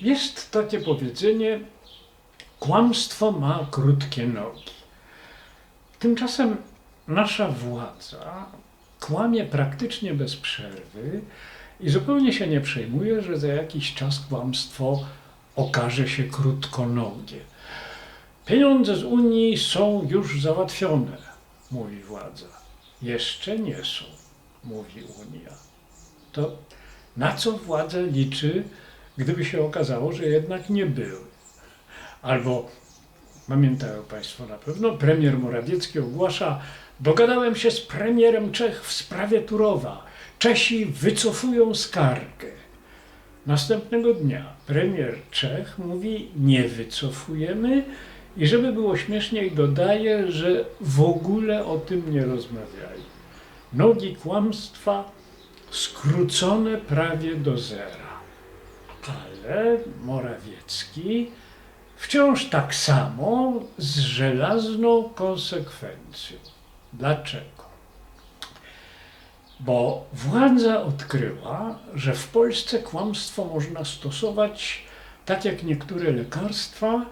Jest takie powiedzenie: kłamstwo ma krótkie nogi. Tymczasem nasza władza kłamie praktycznie bez przerwy i zupełnie się nie przejmuje, że za jakiś czas kłamstwo okaże się krótkonogie. Pieniądze z Unii są już załatwione, mówi władza. Jeszcze nie są, mówi Unia. To na co władza liczy, gdyby się okazało, że jednak nie były? Albo, pamiętają Państwo na pewno, premier Morawiecki ogłasza, dogadałem się z premierem Czech w sprawie Turowa. Czesi wycofują skargę. Następnego dnia premier Czech mówi, nie wycofujemy i żeby było śmieszniej dodaje, że w ogóle o tym nie rozmawiali. Nogi kłamstwa skrócone prawie do zera. Ale Morawiecki wciąż tak samo z żelazną konsekwencją. Dlaczego? Bo władza odkryła, że w Polsce kłamstwo można stosować tak jak niektóre lekarstwa,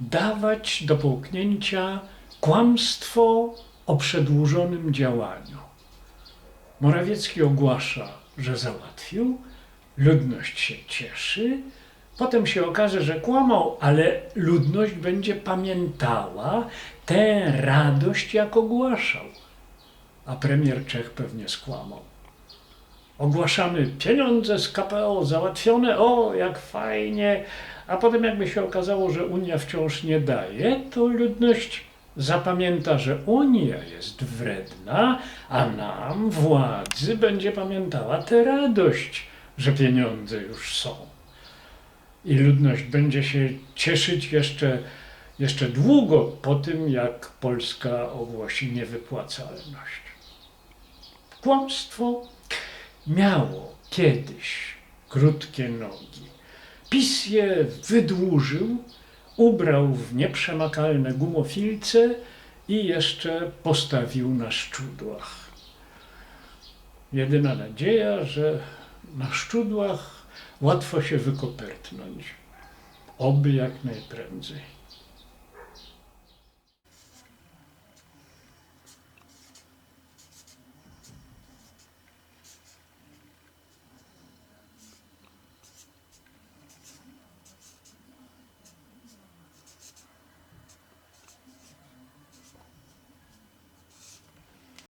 dawać do połknięcia kłamstwo o przedłużonym działaniu. Morawiecki ogłasza, że załatwił, ludność się cieszy, potem się okaże, że kłamał, ale ludność będzie pamiętała tę radość, jak ogłaszał. A premier Czech pewnie skłamał. Ogłaszamy pieniądze z KPO załatwione, o jak fajnie, a potem jakby się okazało, że Unia wciąż nie daje, to ludność zapamięta, że Unia jest wredna, a nam, władzy, będzie pamiętała tę radość, że pieniądze już są. I ludność będzie się cieszyć jeszcze, jeszcze długo po tym, jak Polska ogłosi niewypłacalność. Kłamstwo miało kiedyś krótkie nogi. PiS je wydłużył, ubrał w nieprzemakalne gumofilce i jeszcze postawił na szczudłach. Jedyna nadzieja, że na szczudłach łatwo się wykopertnąć. Oby jak najprędzej.